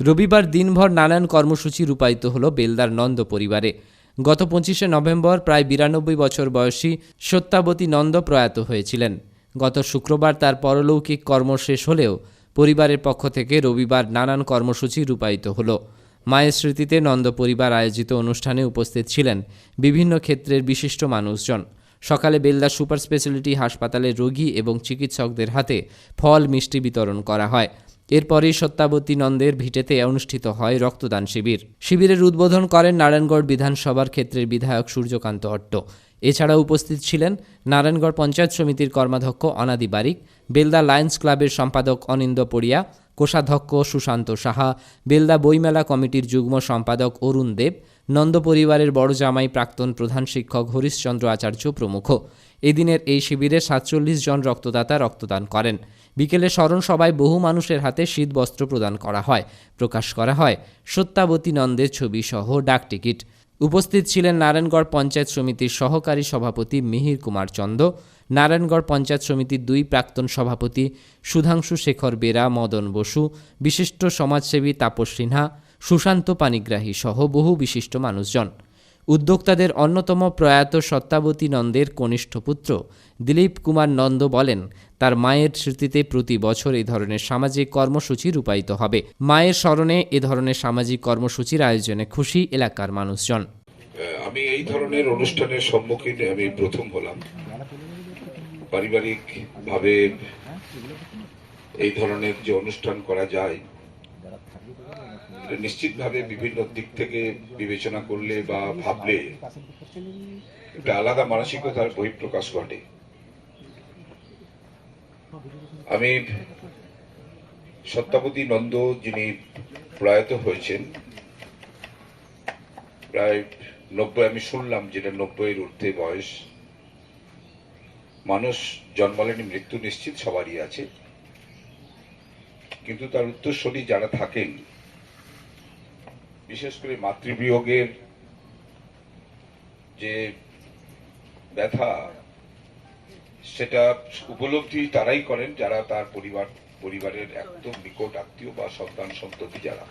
রবিবার দিনভর নানান কর্মসূচি রূপায়িত হল বেলদার নন্দ পরিবারে। গত পঁচিশে নভেম্বর প্রায় বিরানব্বই বছর বয়সী সত্যাবতী নন্দ প্রয়াত হয়েছিলেন। গত শুক্রবার তার পরলৌকিক কর্ম শেষ হলেও পরিবারের পক্ষ থেকে রবিবার নানান কর্মসূচি রূপায়িত হল। মায়ের স্মৃতিতে নন্দ পরিবার আয়োজিত অনুষ্ঠানে উপস্থিত ছিলেন বিভিন্ন ক্ষেত্রের বিশিষ্ট মানুষজন। সকালে বেলদা সুপার স্পেশালিটি হাসপাতালের রোগী এবং চিকিৎসকদের হাতে ফল মিষ্টি বিতরণ করা হয়। এরপরই সত্যাবতী নন্দের ভিটেতে অনুষ্ঠিত হয় রক্তদান শিবির। শিবিরের উদ্বোধন করেন নারায়ণগড় বিধানসভার ক্ষেত্রের বিধায়ক সূর্যকান্ত অট্ট। এছাড়া উপস্থিত ছিলেন নারায়ণগড় পঞ্চায়েত সমিতির কর্মাধ্যক্ষ অনাদি বারিক, বেলদা লায়ন্স ক্লাবের সম্পাদক অনিন্দ পড়িয়া কোষাধ্যক্ষ সুশান্ত সাহা, বেলদা বইমেলা কমিটির যুগ্ম সম্পাদক অরুণ দেব, নন্দ পরিবারের বড় জামাই প্রাক্তন প্রধান শিক্ষক হরিশচন্দ্র আচার্য প্রমুখ। এদিনের এই শিবিরে সাতচল্লিশ জন রক্তদাতা রক্তদান করেন। বিকেলে স্মরণ সভায় বহু মানুষের হাতে শীত বস্ত্র প্রদান করা হয়। প্রকাশ করা হয়, সত্যাবতী নন্দের ছবি সহ ডাক টিকিট উপস্থিত ছিলেন নারায়ণগড় পঞ্চায়েত সমিতির সহকারী সভাপতি মিহির কুমার চন্দ, নারায়ণগড় পঞ্চায়েত সমিতির দুই প্রাক্তন সভাপতি সুধাংশু শেখর বেরা, মদন বসু, বিশিষ্ট সমাজসেবী তাপস সিনহা, সুশান্ত পানিগ্রাহী সহ বহু বিশিষ্ট মানুষজন। উদ্যোক্তাদের অন্যতম প্রয়াত সত্যাবতী নন্দের কনিষ্ঠ পুত্র দিলীপ কুমার নন্দ বলেন, তার মায়ের স্মৃতিতে প্রতি বছর এই ধরনের সামাজিক কর্মসূচি রূপায়িত হবে। মায়ের স্মরণে এ ধরনের সামাজিক কর্মসূচির আয়োজনে খুশি এলাকার মানুষজন। আমি এই ধরনের অনুষ্ঠানের সম্মুখীন আমি প্রথম হলাম। পারিবারিক ভাবে এই ধরনের যে অনুষ্ঠান করা যায় নিশ্চিতভাবে বিভিন্ন দিক থেকে বিবেচনা করলে বা ভাবলে একটা আলাদা মানসিকতার বহিঃপ্রকাশ ঘটে। আমি সত্যাবতী নন্দ যিনি প্রয়াত হয়েছেন প্রায় নব্বই আমি শুনলাম যেটা নব্বইয়ের ঊর্ধ্বে বয়স। মানুষ জন্মালেনি মৃত্যু নিশ্চিত সবারই আছে। কিন্তু তার উত্তরসূরি যারা থাকেন, বিশেষ করে মাতৃবিয়োগের যে ব্যথা, সেটা উপলব্ধি তারাই করেন যারা তার পরিবার, পরিবারের একদম নিকট আত্মীয় বা সন্তান সন্ততি যারা।